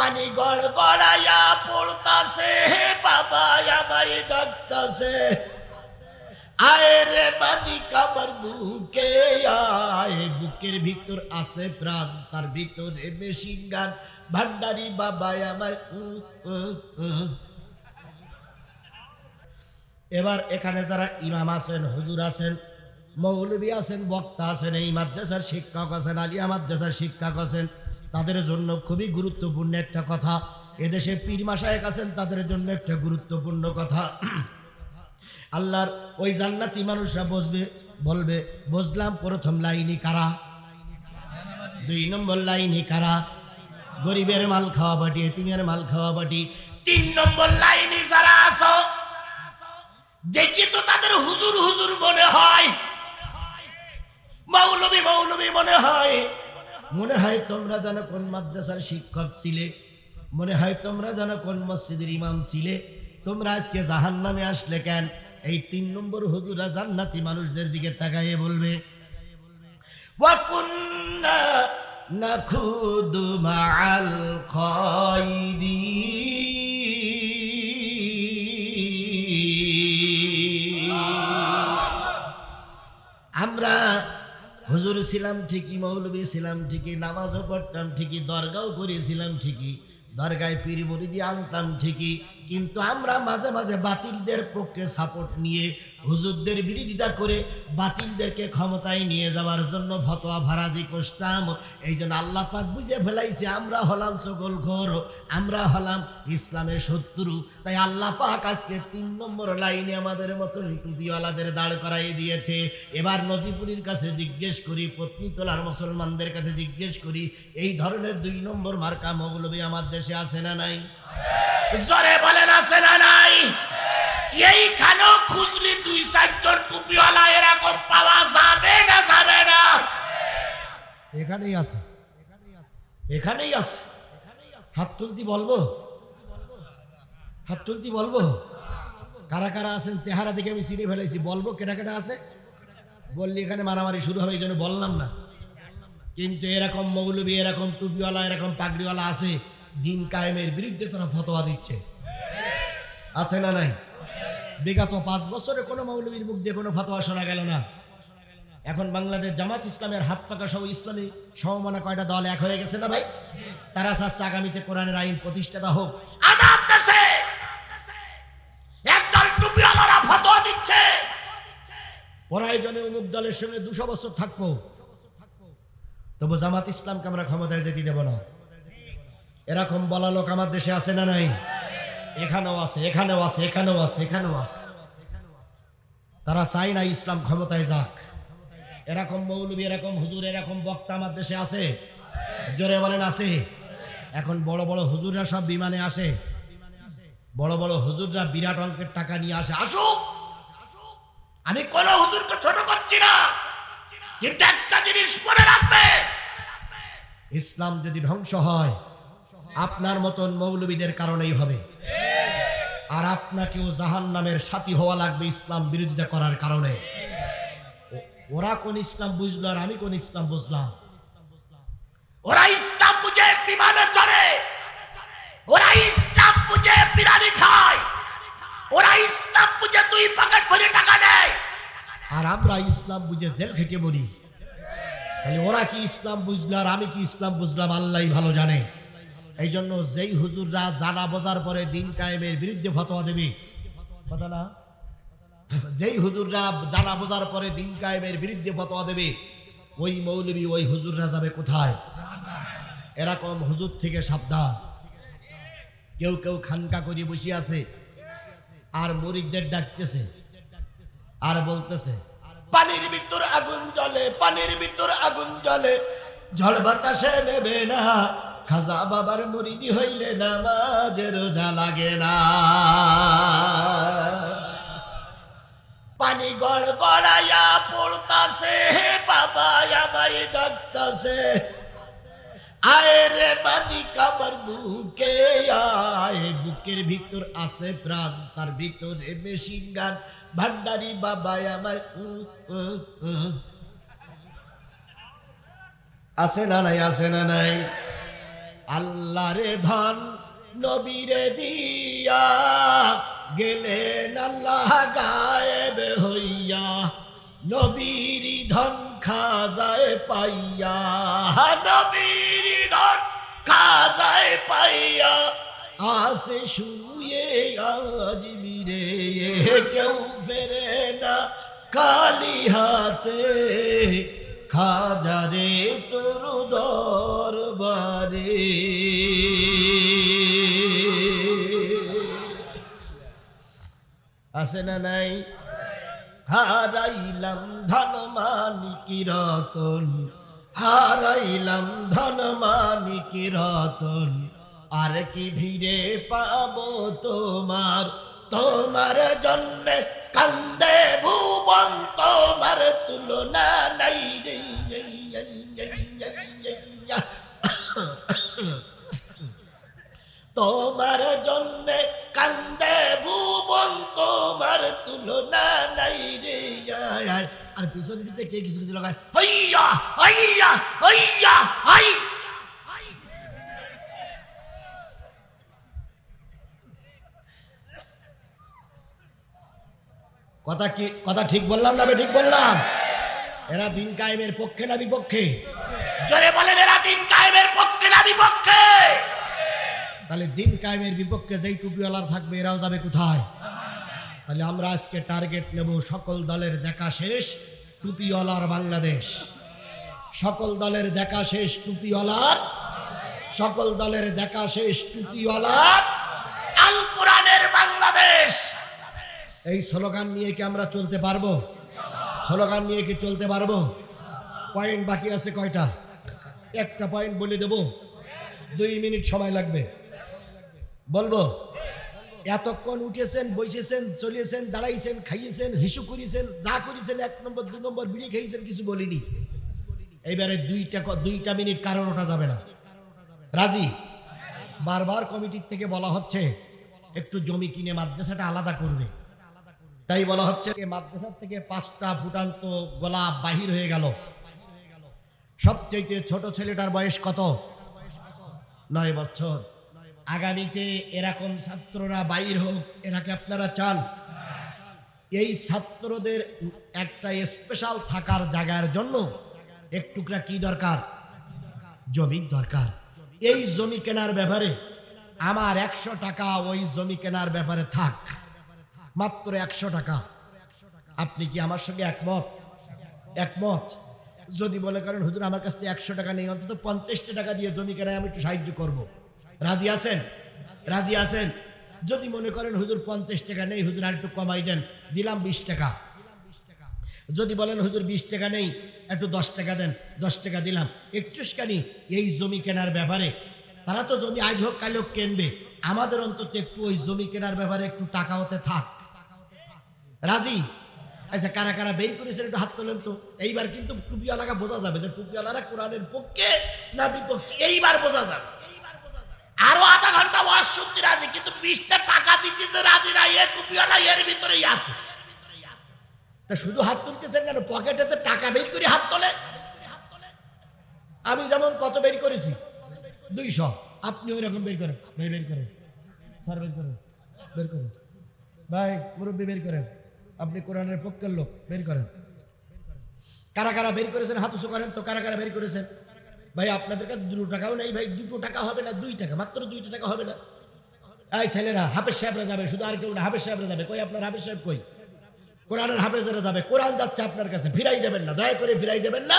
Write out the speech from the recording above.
পানি গড় গড়াইয়া পড়তাছে। বাবা, আমায় ডাকতাছে। আয় রে মানিক বুকে আয়। বুকের ভিতর আছে প্রাণ, তার ভিতরে মেশিন গান। ভান্ডারি বাবা। এবার এখানে যারা ইমাম আছেন, হুজুর আছেন, মৌলবী আছেন, বক্তা আছেন, এই মাদ্রাসার শিক্ষক আছেন, আলিয়া মাদ্রাসার শিক্ষক আছেন তাদের জন্য খুবই গুরুত্বপূর্ণ একটা কথা। এদেশে পীর মাসায়ক আছেন, তাদের জন্য একটা গুরুত্বপূর্ণ কথা। আল্লাহর ওই জান্নাতি মানুষরা বসবে, বলবে বুঝলাম প্রথম লাইনই কারা? দুই নম্বর লাইনই কারা? গরিবের মাল খাওয়া বাটি এতিমের মাল খাওয়া বাটি তিন নম্বর লাইনে যারা আছো, দেখি তো তাদের হুজুর হুজুর মনে হয়। মৌলবী মৌলবী মনে হয়। মনে হয় তোমরা জানো কোন মাদ্রাসার শিক্ষক ছিলে? মনে হয় তোমরা জানো কোন মসজিদের ইমাম ছিলে? তোমরা আজকে জাহান নামে আসলে কেন? এই তিন নম্বর হুজুরা জান্নাতি মানুষদের দিকে তাকাইয়ে বলবে না খুদু মাল খয়দিন হুজুর ছিলাম ঠিকই মৌলবী ছিলাম ঠিকই নামাজও পড়তাম ঠিকই দরগাও করেছিলাম ঠিকই দরগায় পীর মুরিদি আনতাম ঠিকই, কিন্তু আমরা মাঝে মাঝে বাতিলদের পক্ষে সাপোর্ট নিয়ে হুজুরদের বিরোধিতা করে বাতিলদেরকে ক্ষমতায় নিয়ে যাওয়ার জন্য ফতোয়া ভারাজি করতাম। এই জন্য আল্লাহ পাক বুঝে ফেলাইছে, আমরা হলাম সকল ঘর, আমরা হলাম ইসলামের শত্রু। তাই আল্লাহ পাক আজকে তিন নম্বর লাইনে আমাদের মতন টুপিওয়ালাদের দাঁড় করাই দিয়েছে। এবার নজিপুরির কাছে জিজ্ঞেস করি, পত্নী তোলার মুসলমানদের কাছে জিজ্ঞেস করি, এই ধরনের দুই নম্বর মার্কা মৌলবী আমার দেশে আছে না নাই? জরে বলেন আছে না নাই? এইখানেও খুঁজলি দুই চারজন টুপিওয়ালা এরকম পাওয়া যাবে না যাবে না? এখানেই আছে। এখানেই আছে। হাত তুলতি বলব? হাত তুলতি বলব? কারা কারা আছেন? চেহারা দেখে আমি চিনে ফেলেছি। বলব কেটা কেটা আছে? বললি এখানে মারামারি শুরু হবে এই জন্য বললাম না। কিন্তু এরকম মৌলবী এরকম টুপিওয়ালা এরকম পাগড়িওয়ালা আছে। দিন কায়েমের বিরুদ্ধে তারা ফতোয়া দিচ্ছে। আছে না নাই? বিগত পাঁচ বছরে কোনো মৌলবীর মুখ দিয়ে কোনো ফতোয়া শোনা গেল না। এখন বাংলাদেশ জামাত ইসলামের হাত পাকা সহ ইসলামী সমমানা কয়টা দল এক হয়ে গেছে না ভাই? তারা চাচ্ছে আগামীতে কোরআনের আইন প্রতিষ্ঠাতা হোক। আমার অমুক দলের সঙ্গে দুশো বছর থাকব। তবু জামাত ইসলামকে আমরা ক্ষমতায় যেতে দেব না। এরকম বলা লোক আমার দেশে আছে না নাই? এখানেও আছে এখানেও আছে এখানেও আছে এখানেও আছে। তারা চায় না ইসলাম ক্ষমতায় যাক। এরকম মৌলবী, এরকম হুজুর, এরকম বক্তা আমার দেশে আছে? জোরে বলেন, আছে। এখন বড় বড় হুজুররা সব বিমানে আসে। বড় বড় হুজুররা বিরাট অঙ্কের টাকা নিয়ে আসে। আসুক! আমি কোন হুজুরকে ছোট করছি না। কিন্তু একটা জিনিস মনে রাখবে। ইসলাম যদি ধ্বংস হয় আপনার মতন মৌলবীদের কারণেই হবে। আর আপনাকেও জাহান নামের সাথী হওয়া লাগবে ইসলাম বিরোধিতা করার কারণে। ওরা কোন ইসলাম বুঝলো আর আমি কোন ইসলাম বুঝলাম? ওরা ইসলাম বুঝে বিমানে চড়ে। ওরা ইসলাম বুঝে বিরিয়ানি খায়। ওরা ইসলাম বুঝে দুই প্যাকেট ভরে টাকা নেয় আর আমরা ইসলাম বুঝে জেল খেটে মরি। তাহলে ওরা কি ইসলাম বুঝলো আর আমি কি ইসলাম বুঝলাম আল্লাহ ভালো জানে। এই জন্য যেই হুজুররা জানা বোঝার পরে দিন কায়েমের বিরুদ্ধে ফতোয়া দেবে। কথা না? যেই হুজুররা জানা বোঝার পরে দিন কায়েমের বিরুদ্ধে ফতোয়া দেবে ওই মৌলবী ওই হুজুররা যাবে কোথায়? এরকম হুজুর থেকে সাবধান। কেউ কেউ খানকা করে বসে আছে আর মরিকদের ডাকতেছে আর বলতেছে পানির ভিতর আগুন জ্বলে পানির ভিতর আগুন জ্বলে ঝড় বাতাসে নেবে না খাজা বাবার মুরিদি হইলে নামাজের রোজা লাগে না। পানি গড় গড়াইয়া পড়তাছে হে বাবা আমায় ডাকতাছে। আয় রে মানিক আমার বুকে, আয় বুকের ভিতর আছে প্রাণ, তার ভিতরে মেশিন গান। ভান্ডারি বাবা আমায়। আছে না নাই, আছে না নাই? আল্লাহরে ধন নবীরে দিয়া গেলেন আল্লাহ গায়েব হইয়া। নবীর ধন খাজায় পাইয়া। নবীর ধন খাজায় পাইয়া। আসে শুয়ে আজ মিরে, কেউ ফেরে না কালি হাতে। খাজারে তোর দরবারে। আছে না নাই? হারাইলাম ধন মানিকি রতন, হারাইলাম ধন মানিকি রতন। আর কি ভিড়ে পাবো তোমার? তোমার জন্য কান্দে ভুবন, তোমার তুলনা নাই রে। তোমার জন্য কান্দে ভুবন, তোমার তুলনা নাই রে আর পিছন দিতে কে কিছু কিছু লাগায়? হইয়া হইয়া হইয়া, হাই। কথা কি, কথা ঠিক বললাম না ঠিক বললাম? এরা দিন কায়েমের পক্ষে না বিপক্ষে? জোরে বলেন, এরা দিন কায়েমের পক্ষে না বিপক্ষে? তাহলে দিন কায়েমের বিপক্ষে যেই টুপিওয়ালার থাকবে, এরাও যাবে কোথায়? তাহলে আমরা আজকে টার্গেট নেব সকল দলের দেখা শেষ টুপিওয়ালার বাংলাদেশ। সকল দলের দেখা শেষ টুপিওয়ালার, সকল দলের দেখা শেষ টুপিওয়ালার, আল কোরআনের বাংলাদেশ। এই স্লোগান নিয়ে কি আমরা চলতে পারব? স্লোগান নিয়ে কি চলতে পারব? পয়েন্ট বাকি আছে কয়টা? একটা পয়েন্ট বলে দেব। দুই মিনিট সময় লাগবে। বলব? এতক্ষণ উঠেছেন, বসেছেন, চলেছেন, দাঁড়াইছেন, খাইয়েছেন, হিসু করিয়েছেন যা করেছেন, এক নম্বর, দু নম্বর, বিড়ি খেয়েছেন কিছু বলিনি। এইবারে দুইটা দুইটা মিনিট কারণ ওঠা যাবে না। রাজি? বারবার কমিটির থেকে বলা হচ্ছে, একটু জমি কিনে মাদ্রাসাটা আলাদা করবে। তাই বলা হচ্ছে মাদ্রাসার থেকে পাঁচটা ফুটান্ত গোলাপ বাহির হয়ে গেল। সবচেয়ে ছোট ছেলেটার বয়স কত? নয় বছর। আগামীতে এরকম ছাত্ররা বাইর হোক এনাকে আপনারা চান। এই ছাত্রদের একটা স্পেশাল থাকার জায়গার জন্য একটুকরা কি দরকার? জমির দরকার। এই জমি কেনার ব্যাপারে আমার একশো টাকা ওই জমি কেনার ব্যাপারে থাক। মাত্র একশো টাকা। আপনি কি আমার সঙ্গে একমত? একমত। যদি মনে করেন, হুজুর, আমার কাছ থেকে একশো টাকা নেই, অন্তত পঞ্চাশটা টাকা দিয়ে জমি কেনায় আমি একটু সাহায্য করব। রাজি আছেন? রাজি আছেন? যদি মনে করেন হুজুর পঞ্চাশ টাকা নেই, হুজুর আর একটু কমাই দেন। দিলাম বিশ টাকা। যদি বলেন হুজুর বিশ টাকা নেই, একটু দশ টাকা দেন, দশ টাকা দিলাম। একটুখানি এই জমি কেনার ব্যাপারে, তারা তো জমি আজ হোক, কাল হোক কিনবে। আমাদের অন্তত একটু ওই জমি কেনার ব্যাপারে একটু টাকা হতে থাক। রাজি? আচ্ছা কারা কারা বের করেছেন একটু হাত তোলেন তো। এইবার কিন্তু টুপিওয়ালাকে বোঝা যাবে যে টুপিওয়ালারা কোরআনের পক্ষে না বিপক্ষে, এইবার বোঝা যাবে। আরও আধা ঘণ্টা বয়স শুনতে রাজি, কিন্তু বিশটা টাকা দিতেছে রাজি না এ টুপিওয়ালা এর ভিতরেই আছে। তা শুধু হাত তুলতেছেন কেন? পকেটেতে টাকা বের করে হাত তোলে। আমি যেমন কত বের করেছি? দুইশো। আপনি ওই রকম বের করেন। ভাই বের করেন। স্যার, বের করেন। বের করেন। ভাই, মুরব্বী, বের করেন। আপনি কোরআনের পক্ষের লোক, বের করেন। কারা কারা বের করেছেন? হাত করেন তো কারা কারা বের করেছেন? ভাই, আপনাদের কাছে দুটো টাকাও নেই ভাই, দুটো টাকা হবে না, দুই টাকা, মাত্র দুইটা টাকা হবে না। এই ছেলেরা, হাফেজ সাহেবরা যাবে, শুধু আর কেউ না, হাফেজ সাহেবরা যাবে। কই আপনার হাফেজ সাহেব কই? কোরআনের হাফেজরা যাবে, কোরআন যাচ্ছে আপনার কাছে, ফিরাই দেবেন না, দয়া করে ফিরাই দেবেন না।